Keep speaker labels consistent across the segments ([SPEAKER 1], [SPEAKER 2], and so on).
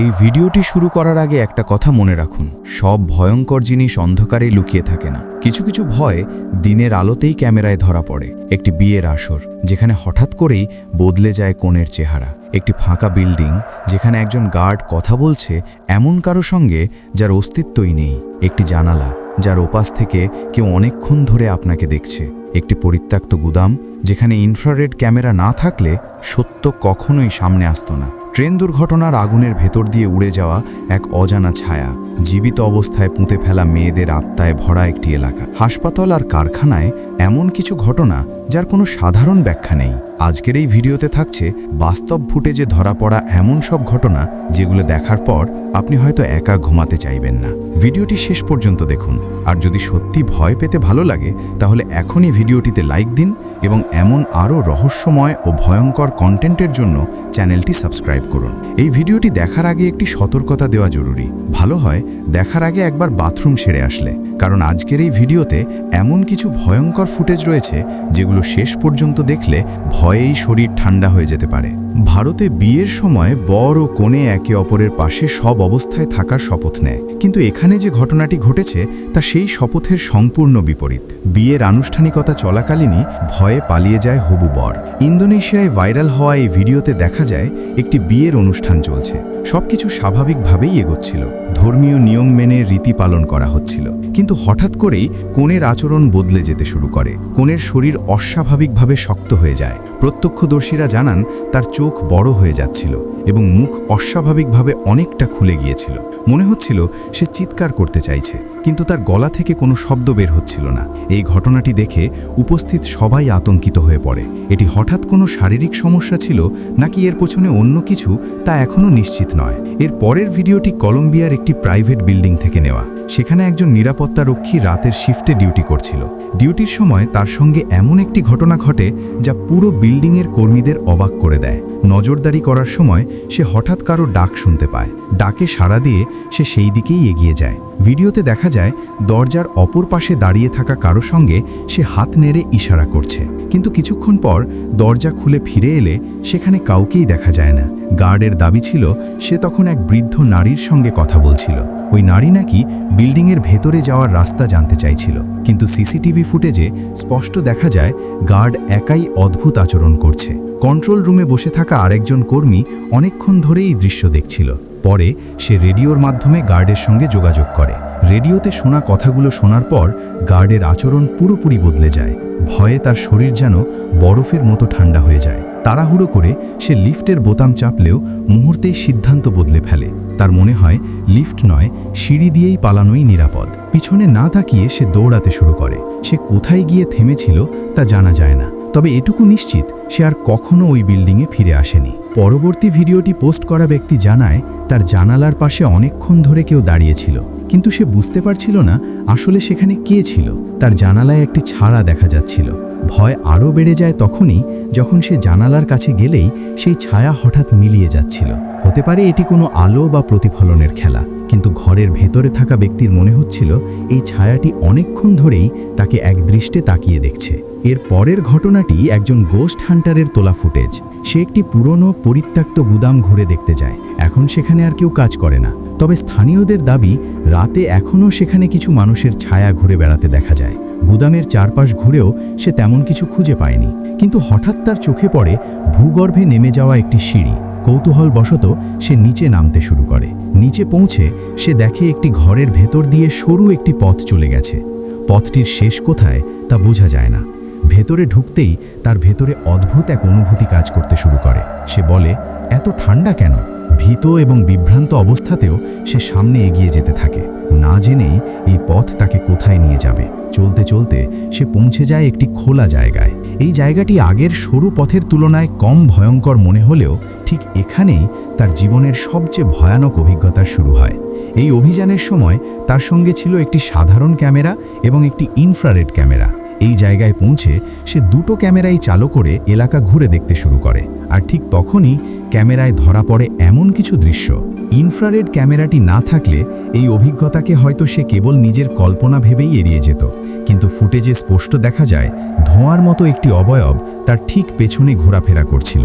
[SPEAKER 1] এই ভিডিওটি শুরু করার আগে একটা কথা মনে রাখুন। সব ভয়ঙ্কর জিনিস অন্ধকারেই লুকিয়ে থাকে না। কিছু কিছু ভয় দিনের আলোতেই ক্যামেরায় ধরা পড়ে। একটি বিয়ের আসর, যেখানে হঠাৎ করেই বদলে যায় কোণের চেহারা। একটি ফাঁকা বিল্ডিং, যেখানে একজন গার্ড কথা বলছে এমন কারও সঙ্গে যার অস্তিত্বই নেই। একটি জানালা, যার ওপাশ থেকে কেউ অনেকক্ষণ ধরে আপনাকে দেখছে। একটি পরিত্যক্ত গুদাম যেখানে ইনফ্রারেড ক্যামেরা না থাকলে সত্য কখনোই সামনে আসতো না। ট্রেন দুর্ঘটনার আগুনের ভেতর দিয়ে উড়ে যাওয়া এক অজানা ছায়া, জীবিত অবস্থায় পুঁতে ফেলা মেয়েদের আত্মায় ভরা একটি এলাকা। হাসপাতাল আর কারখানায় এমন কিছু ঘটনা যার কোনো সাধারণ ব্যাখ্যা নেই। আজকের এই ভিডিওতে থাকছে বাস্তব ফুটেজে ধরা পড়া এমন সব ঘটনা যেগুলো দেখার পর আপনি হয়তো একা ঘুমাতে চাইবেন না। ভিডিওটি শেষ পর্যন্ত দেখুন। আর যদি সত্যি ভয় পেতে ভালো লাগে, তাহলে এখনই ভিডিওটিতে লাইক দিন এবং এমন আরও রহস্যময় ও ভয়ঙ্কর কন্টেন্টের জন্য চ্যানেলটি সাবস্ক্রাইব করুন। এই ভিডিওটি দেখার আগে একটি সতর্কতা দেওয়া জরুরি। ভালো হয় দেখার আগে একবার বাথরুম সেরে আসলে, কারণ আজকের এই ভিডিওতে এমন কিছু ভয়ঙ্কর ফুটেজ রয়েছে যেগুলো শেষ পর্যন্ত দেখলে ভয়েই শরীর ঠান্ডা হয়ে যেতে পারে। ভারতে বিয়ের সময় বর ও কনে একে অপরের পাশে সব অবস্থায় থাকার শপথ নেয়, কিন্তু এখানে যে ঘটনাটি ঘটেছে তা সেই শপথের সম্পূর্ণ বিপরীত। বিয়ের আনুষ্ঠানিকতা চলাকালীনই ভয়ে পালিয়ে যায় হবু বর। ইন্দোনেশিয়ায় ভাইরাল হওয়া এই ভিডিওতে দেখা যায়, একটি বিয়ের অনুষ্ঠান চলছে। সবকিছু স্বাভাবিকভাবেই এগোচ্ছিল। ধর্মীয় নিয়ম মেনে রীতি পালন করা হচ্ছিল। কিন্তু হঠাৎ করেই কোণের আচরণ বদলে যেতে শুরু করে। কোণের শরীর অস্বাভাবিকভাবে শক্ত হয়ে যায়। প্রত্যক্ষদর্শীরা জানান, তার চোখ বড় হয়ে যাচ্ছিল এবং মুখ অস্বাভাবিকভাবে অনেকটা খুলে গিয়েছিল। মনে হচ্ছিল সে চিৎকার করতে চাইছে, কিন্তু তার গলা থেকে কোনো শব্দ বের হচ্ছিল না। এই ঘটনাটি দেখে উপস্থিত সবাই আতঙ্কিত হয়ে পড়ে। এটি হঠাৎ কোনো শারীরিক সমস্যা ছিল নাকি এর পেছনে অন্য কিছু তা এখনও নিশ্চিত নয়। এর পরের ভিডিওটি কলম্বিয়ার একটি প্রাইভেট বিল্ডিং থেকে নেওয়া। সেখানে একজন নিরাপত্তারক্ষী রাতের শিফটে ডিউটি করছিল। ডিউটির সময় তার সঙ্গে এমন একটি ঘটনা ঘটে যা পুরো বিল্ডিংয়ের কর্মীদের অবাক করে দেয়। নজরদারি করার সময় সে হঠাৎ কারও ডাক শুনতে পায়। ডাকে সাড়া দিয়ে সে সেই দিকেই এগিয়ে যায়। ভিডিওতে দেখা যায়, দরজার অপর পাশে দাঁড়িয়ে থাকা কারও সঙ্গে সে হাত নেড়ে ইশারা করছে। কিন্তু কিছুক্ষণ পর দরজা খুলে ফিরে এলে সেখানে কাউকেই দেখা যায় না। গার্ডের দাবি ছিল, সে তখন এক বৃদ্ধ নারীর সঙ্গে কথা বলছিল। ওই নারী নাকি বিল্ডিংয়ের ভেতরে যাওয়ার রাস্তা জানতে চাইছিল। কিন্তু সিসিটিভি ফুটেজে স্পষ্ট দেখা যায়, গার্ড একাই অদ্ভুত আচরণ করছে। কন্ট্রোল রুমে বসে থাকা আরেকজন কর্মী অনেকক্ষণ ধরেই দৃশ্য দেখছিল। পরে সে রেডিওর মাধ্যমে গার্ডের সঙ্গে যোগাযোগ করে। রেডিওতে শোনা কথাগুলো শোনার পর গার্ডের আচরণ পুরোপুরি বদলে যায়। ভয়ে তার শরীর যেন বরফের মতো ঠান্ডা হয়ে যায়। তাড়াহুড়ো করে সে লিফটের বোতাম চাপলেও মুহূর্তেই সিদ্ধান্ত বদলে ফেলে। তার মনে হয়, লিফট নয়, সিঁড়ি দিয়েই পালানোই নিরাপদ। পিছনে না তাকিয়ে সে দৌড়াতে শুরু করে। সে কোথায় গিয়ে থেমেছিল তা জানা যায় না। তবে এটুকু নিশ্চিত, সে আর কখনো ওই বিল্ডিংয়ে ফিরে আসেনি। পরবর্তী ভিডিওটি পোস্ট করা ব্যক্তি জানায়, তার জানালার পাশে অনেকক্ষণ ধরে কেউ দাঁড়িয়েছিল। কিন্তু সে বুঝতে পারছিল না আসলে সেখানে কে ছিল। তার জানালায় একটি ছাড়া দেখা যাচ্ছিল। ভয় আরও বেড়ে যায় তখনই যখন সে জানালার কাছে গেলেই সেই ছায়া হঠাৎ মিলিয়ে যাচ্ছিল। হতে পারে এটি কোনো আলো বা প্রতিফলনের খেলা, কিন্তু ঘরের ভেতরে থাকা ব্যক্তির মনে হচ্ছিল এই ছায়াটি অনেকক্ষণ ধরেই তাকে একদৃষ্টে তাকিয়ে দেখছে। এর পরের ঘটনাটি একজন গোস্ট হান্টারের তোলা ফুটেজ সে একটি পুরনো, পরিত্যক্ত গুদাম ঘুরে দেখতে যায়। এখন সেখানে আর কেউ কাজ করে না। তবে স্থানীয়দের দাবি, রাতে এখনও সেখানে কিছু মানুষের ছায়া ঘুরে বেড়াতে দেখা যায়। গুদামের চারপাশ ঘুরেও সে তেমন কিছু খুঁজে পায়নি। কিন্তু হঠাৎ তার চোখে পড়ে ভূগর্ভে নেমে যাওয়া একটি সিঁড়ি। কৌতূহলবশত সে নিচে নামতে শুরু করে। নিচে পৌঁছে সে দেখে একটি ঘরের ভেতর দিয়ে সরু একটি পথ চলে গেছে। পথটির শেষ কোথায় তা বোঝা যায় না। ভেতরে ঢুকতেই তার ভেতরে অদ্ভুত এক অনুভূতি কাজ করতে শুরু করে। সে বলে, এত ঠান্ডা কেন? ভীত এবং বিভ্রান্ত অবস্থাতেও সে সামনে এগিয়ে যেতে থাকে। না জেনেই এই পথ তাকে কোথায় নিয়ে যাবে। চলতে চলতে সে পৌঁছে যায় একটি খোলা জায়গায়। এই জায়গাটি আগের সরু পথের তুলনায় কম ভয়ঙ্কর মনে হলেও ঠিক এখানেই তার জীবনের সবচেয়ে ভয়ানক অভিজ্ঞতা শুরু হয়। এই অভিযানের সময় তার সঙ্গে ছিল একটি সাধারণ ক্যামেরা এবং একটি ইনফ্রারেড ক্যামেরা। এই জায়গায় পৌঁছে সে দুটো ক্যামেরাই চালু করে এলাকা ঘুরে দেখতে শুরু করে। আর ঠিক তখনই ক্যামেরায় ধরা পড়ে এমন কিছু দৃশ্য। ইনফ্রারেড ক্যামেরাটি না থাকলে এই অভিজ্ঞতাকে হয়তো সে কেবল নিজের কল্পনা ভেবেই এড়িয়ে যেত। কিন্তু ফুটেজে স্পষ্ট দেখা যায়, ধোঁয়ার মতো একটি অবয়ব তার ঠিক পেছনে ঘোরাফেরা করছিল।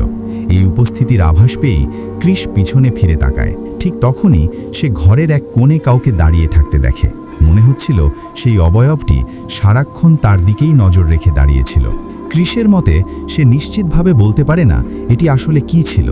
[SPEAKER 1] এই উপস্থিতির আভাস পেয়েই ক্রিস পিছনে ফিরে তাকায়। ঠিক তখনই সে ঘরের এক কোণে কাউকে দাঁড়িয়ে থাকতে দেখে। মনে হচ্ছিল সেই অবয়বটি সারাক্ষণ তার দিকেই নজর রেখে দাঁড়িয়েছিল। ক্রিসের মতে সে নিশ্চিতভাবে বলতে পারে না এটি আসলে কি ছিল।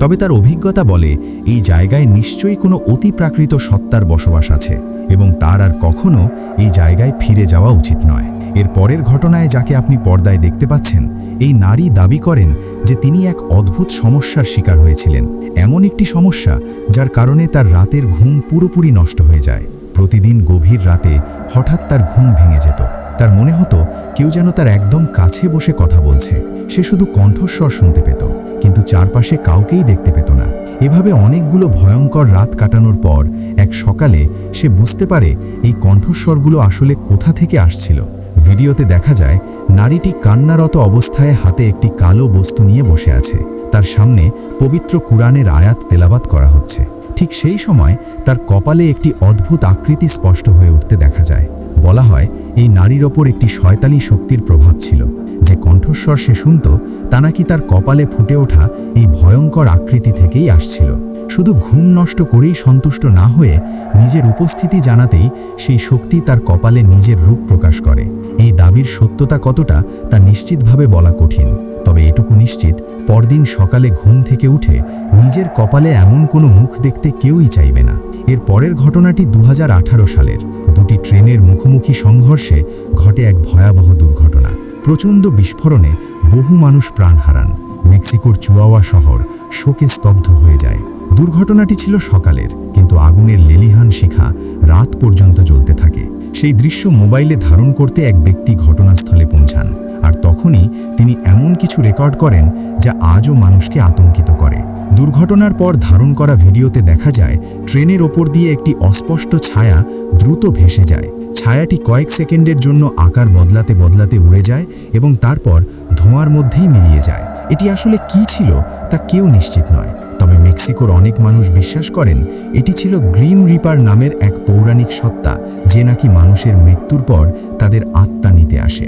[SPEAKER 1] তবে তার অভিজ্ঞতা বলে এই জায়গায় নিশ্চয়ই কোনো অতি প্রাকৃত সত্তার বসবাস আছে এবং তার আর কখনো এই জায়গায় ফিরে যাওয়া উচিত নয়। এর পরের ঘটনায় যাকে আপনি পর্দায় দেখতে পাচ্ছেন, এই নারী দাবি করেন যে তিনি এক অদ্ভুত সমস্যার শিকার হয়েছিলেন। এমন একটি সমস্যা যার কারণে তার রাতের ঘুম পুরোপুরি নষ্ট হয়ে যায়। প্রতিদিন গভীর রাতে হঠাৎ তার ঘুম ভেঙে যেত। তার মনে হতো কেউ যেন তার একদম কাছে বসে কথা বলছে। সে শুধু কণ্ঠস্বর শুনতে পেত, কিন্তু চারপাশে কাউকেই দেখতে পেত না। এভাবে অনেকগুলো ভয়ঙ্কর রাত কাটানোর পর এক সকালে সে বুঝতে পারে এই কণ্ঠস্বরগুলো আসলে কোথা থেকে আসছিল। ভিডিওতে দেখা যায়, নারীটি কান্নারত অবস্থায় হাতে একটি কালো বস্তু নিয়ে বসে আছে। তার সামনে পবিত্র কুরআনের আয়াত তেলাবাত করা হচ্ছে। ঠিক সেই সময় তার কপালে একটি অদ্ভুত আকৃতি স্পষ্ট হয়ে উঠতে দেখা যায়। বলা হয়, এই নারীর ওপর একটি শয়তানি শক্তির প্রভাব ছিল। যে কণ্ঠস্বর সে শুনত, তা নাকি তার কপালে ফুটে ওঠা এই ভয়ঙ্কর আকৃতি থেকেই আসছিল। শুধু ঘুম নষ্ট করেই সন্তুষ্ট না হয়ে নিজের উপস্থিতি জানাতেই সেই শক্তি তার কপালে নিজের রূপ প্রকাশ করে। এই দাবির সত্যতা কতটা, তা নিশ্চিতভাবে বলা কঠিন। তবে এটুকু নিশ্চিত, পরদিন সকালে ঘুম থেকে উঠে নিজের কপালে এমন কোনো মুখ দেখতে কেউই চাইবে না। এর পরের ঘটনাটি দু হাজার আঠারো সালের। দুটি ট্রেনের মুখোমুখি সংঘর্ষে ঘটে এক ভয়াবহ দুর্ঘটনা। প্রচণ্ড বিস্ফোরণে বহু মানুষ প্রাণ হারান। মেক্সিকোর চুয়াওয়া শহর শোকে স্তব্ধ হয়ে যায়। দুর্ঘটনাটি ছিল সকালের, কিন্তু আগুনের লেলিহান শিখা রাত পর্যন্ত জ্বলতে থাকে। সেই দৃশ্য মোবাইলে ধারণ করতে এক ব্যক্তি ঘটনাস্থলে পৌঁছান, আর তখনই তিনি এমন কিছু রেকর্ড করেন যা আজও মানুষকে আতঙ্কিত করে। দুর্ঘটনার পর ধারণ করা ভিডিওতে দেখা যায়, ট্রেনের ওপর দিয়ে একটি অস্পষ্ট ছায়া দ্রুত ভেসে যায়। ছায়াটি কয়েক সেকেন্ডের জন্য আকার বদলাতে বদলাতে উড়ে যায় এবং তারপর ধোঁয়ার মধ্যেই মিলিয়ে যায়। এটি আসলে কি ছিল তা কেউ নিশ্চিত নয়। মেক্সিকোর অনেক মানুষ বিশ্বাস করেন, এটি ছিল গ্রিম রিপার নামের এক পৌরাণিক সত্তা, যে নাকি মানুষের মৃত্যুর পর তাদের আত্মা নিতে আসে।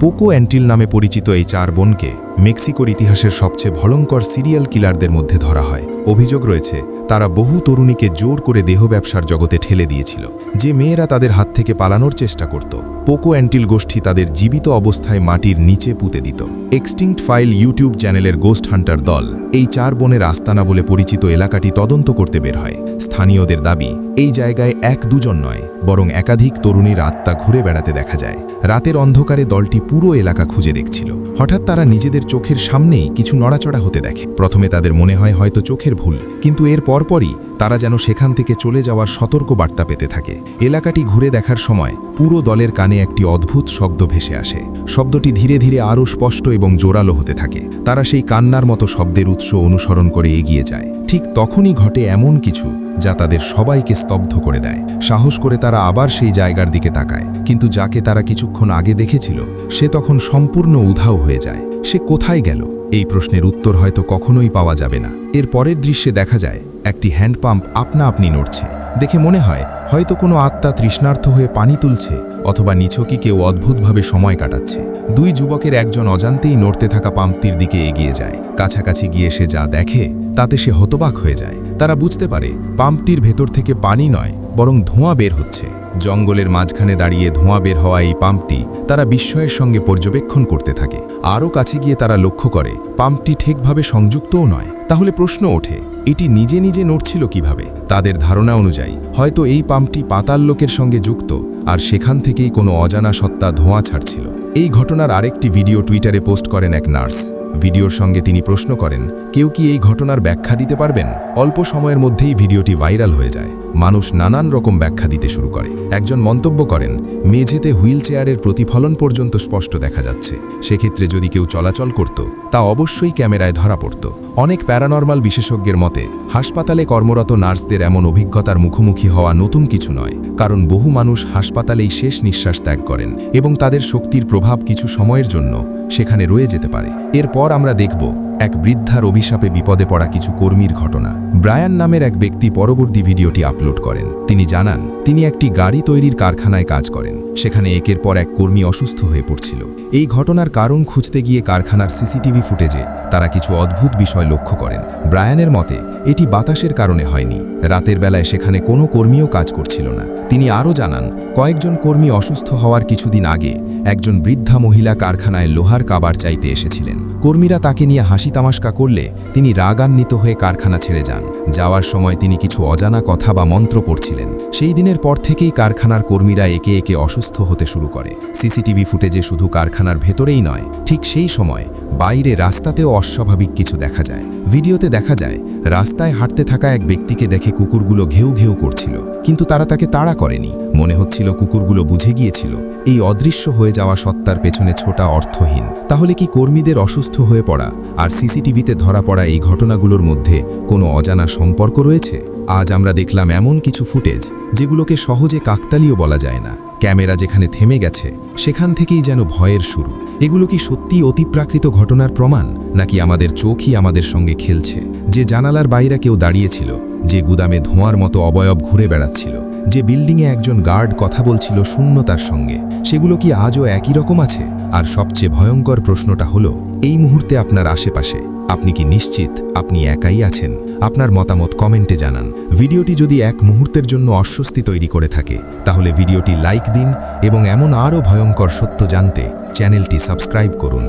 [SPEAKER 2] পোকো অ্যান্টিল নামে পরিচিত এই চার বোনকে মেক্সিকোর ইতিহাসের সবচেয়ে ভয়ঙ্কর সিরিয়াল কিলারদের মধ্যে ধরা হয়। অভিযোগ রয়েছে তারা বহু তরুণীকে জোর করে দেহ ব্যবসার জগতে ঠেলে দিয়েছিল। যে মেয়েরা তাদের হাত থেকে পালানোর চেষ্টা করত, পোকো অ্যান্টিল গোষ্ঠী তাদের জীবিত অবস্থায় মাটির নিচে পুঁতে দিত। এক্সটিংক্ট ফাইল ইউটিউব চ্যানেলের গোস্ট হান্টার দল এই চার বোনের আস্তানা বলে পরিচিত এলাকাটি তদন্ত করতে বের হয়। স্থানীয়দের দাবি, এই জায়গায় এক দুজন নয়, বরং একাধিক তরুণীর আত্মা ঘুরে বেড়াতে দেখা যায়। রাতের অন্ধকারে দলটি পুরো এলাকা খুঁজে দেখছিল। হঠাৎ তারা নিজেদের চোখের সামনেই কিছু নড়াচড়া হতে দেখে। প্রথমে তাদের মনে হয় হয়তো চোখের ভুল, কিন্তু এর পরপরই তারা যেন সেখান থেকে চলে যাওয়ার সতর্ক বার্তা পেতে থাকে। এলাকাটি ঘুরে দেখার সময় পুরো দলের কানে একটি অদ্ভুত শব্দ ভেসে আসে। শব্দটি ধীরে ধীরে আরও স্পষ্ট এবং জোরালো হতে থাকে। তারা সেই কান্নার মতো শব্দের উৎস অনুসরণ করে এগিয়ে যায়। ঠিক তখনই ঘটে এমন কিছু যা তাদের সবাইকে স্তব্ধ করে দেয়। সাহস করে তারা আবার সেই জায়গার দিকে তাকায়। কিন্তু যাকে তারা কিছুক্ষণ আগে দেখেছিল, সে তখন সম্পূর্ণ উধাও হয়ে যায়। সে কোথায় গেল? এই প্রশ্নের উত্তর হয়তো কখনোই পাওয়া যাবে না। এর পরের দৃশ্যে দেখা যায়, একটি হ্যান্ডপাম্প আপনা আপনি নড়ছে। দেখে মনে হয়, হয়তো কোনো আত্মা তৃষ্ণার্থ হয়ে পানি তুলছে অথবা নিছকি কেউ অদ্ভুতভাবে সময় কাটাচ্ছে। দুই যুবকের একজন অজান্তেই নড়তে থাকা পাম্পটির দিকে এগিয়ে যায়। কাছাকাছি গিয়ে সে যা দেখে, তাতে সে হতবাক হয়ে যায়। তারা বুঝতে পারে, পাম্পটির ভেতর থেকে পানি নয়, বরং ধোঁয়া বের হচ্ছে। জঙ্গলের মাঝখানে দাঁড়িয়ে ধোঁয়া বের হওয়া এই পাম্পটি তারা বিস্ময়ের সঙ্গে পর্যবেক্ষণ করতে থাকে। আরও কাছে গিয়ে তারা লক্ষ্য করে, পাম্পটি ঠিকভাবে সংযুক্তও নয়। তাহলে প্রশ্ন ওঠে, এটি নিজে নিজে নড়ছিল কীভাবে? তাদের ধারণা অনুযায়ী, হয়তো এই পাম্পটি পাতাল লোকের সঙ্গে যুক্ত, আর সেখান থেকেই কোনো অজানা সত্তা ধোঁয়া ছাড়ছিল। এই ঘটনার আরেকটি ভিডিও টুইটারে পোস্ট করেন এক নার্স। ভিডিওর সঙ্গে তিনি প্রশ্ন করেন, কেউ কি এই ঘটনার ব্যাখ্যা দিতে পারবেন? অল্প সময়ের মধ্যেই ভিডিওটি ভাইরাল হয়ে যায়। মানুষ নানান রকম ব্যাখ্যা দিতে শুরু করে। একজন মন্তব্য করেন, মেঝেতে হুইল চেয়ারের প্রতিফলন পর্যন্ত স্পষ্ট দেখা যাচ্ছে। সেক্ষেত্রে যদি কেউ চলাচল করত, তা অবশ্যই ক্যামেরায় ধরা পড়ত। অনেক প্যারানর্মাল বিশেষজ্ঞের মতে, হাসপাতালে কর্মরত নার্সদের এমন অভিজ্ঞতার মুখোমুখি হওয়া নতুন কিছু নয়, কারণ বহু মানুষ হাসপাতালেই শেষ নিঃশ্বাস ত্যাগ করেন এবং তাদের শক্তির প্রভাব কিছু সময়ের জন্য সেখানে রয়ে যেতে পারে। এরপর আমরা দেখব এক বৃদ্ধার অভিশাপে বিপদে পড়া কিছু কর্মীর ঘটনা। ব্রায়ান নামের এক ব্যক্তি পরবর্তী ভিডিওটি আপলোড করেন। তিনি জানান, তিনি একটি গাড়ি তৈরির কারখানায় কাজ করেন। সেখানে একের পর এক কর্মী অসুস্থ হয়ে পড়ছিল। এই ঘটনার কারণ খুঁজতে গিয়ে কারখানার সিসিটিভি ফুটেজে তারা কিছু অদ্ভুত বিষয় লক্ষ্য করেন। ব্রায়ানের মতে, এটি বাতাসের কারণে হয়নি। রাতের বেলায় সেখানে কোনো কর্মীও কাজ করছিল না। তিনি আরও জানান, কয়েকজন কর্মী অসুস্থ হওয়ার কিছুদিন আগে একজন বৃদ্ধা মহিলা কারখানায় লোহার কাবার চাইতে এসেছিলেন। কর্মীরা তাকে নিয়ে হাসি তামাশকা করলে তিনি রাগান্বিত হয়ে কারখানা ছেড়ে যান। যাওয়ার সময় তিনি কিছু অজানা কথা বা মন্ত্র পড়ছিলেন। সেই দিনের পর থেকেই কারখানার কর্মীরা একে একে অসুস্থ হতে শুরু করে। সিসিটিভি ফুটেজে শুধু কারখানার ভেতরেই নয়, ঠিক সেই সময় বাইরে রাস্তাতেও অস্বাভাবিক কিছু দেখা যায়। ভিডিওতে দেখা যায়, রাস্তায় হাঁটতে থাকা এক ব্যক্তিকে দেখে কুকুরগুলো ঘেউ ঘেউ করছিল, কিন্তু তারা তাকে তাড়া করেনি। মনে হচ্ছিল কুকুরগুলো বুঝে গিয়েছিল, এই অদৃশ্য হয়ে যাওয়া সত্তার পেছনে ছোটা অর্থহীন। তাহলে কি কর্মীদের অসুস্থ হয়ে পড়া আর সিসিটিভিতে ধরা পড়া এই ঘটনাগুলোর মধ্যে কোনো অজানা সম্পর্ক রয়েছে? আজ আমরা দেখলাম এমন কিছু ফুটেজ, যেগুলোকে সহজে কাকতালীয় বলা যায় না। ক্যামেরা যেখানে থেমে গেছে, সেখান থেকেই যেন ভয়ের শুরু। এগুলো কি সত্যি অতিপ্রাকৃত ঘটনার প্রমাণ, নাকি আমাদের চোখই আমাদের সঙ্গে খেলছে? যে জানালার বাইরে কেউ দাঁড়িয়েছিল, যে গুদামে ধোঁয়ার মতো অবয়ব ঘুরে বেড়াচ্ছিল, যে বিল্ডিংয়ে একজন গার্ড কথা বলছিল শূন্যতার সঙ্গে, সেগুলো কি আজও একই রকম আছে? আর সবচেয়ে ভয়ঙ্কর প্রশ্নটা হলো, এই মুহূর্তে আপনার আশেপাশে, আপনি কি নিশ্চিত আপনি একাই আছেন? আপনার মতামত কমেন্টে জানান। ভিডিওটি যদি এক মুহূর্তের জন্য অস্বস্তি তৈরি করে থাকে, তাহলে ভিডিওটি লাইক দিন এবং এমন আরও ভয়ঙ্কর সত্য জানতে চ্যানেলটি সাবস্ক্রাইব করুন।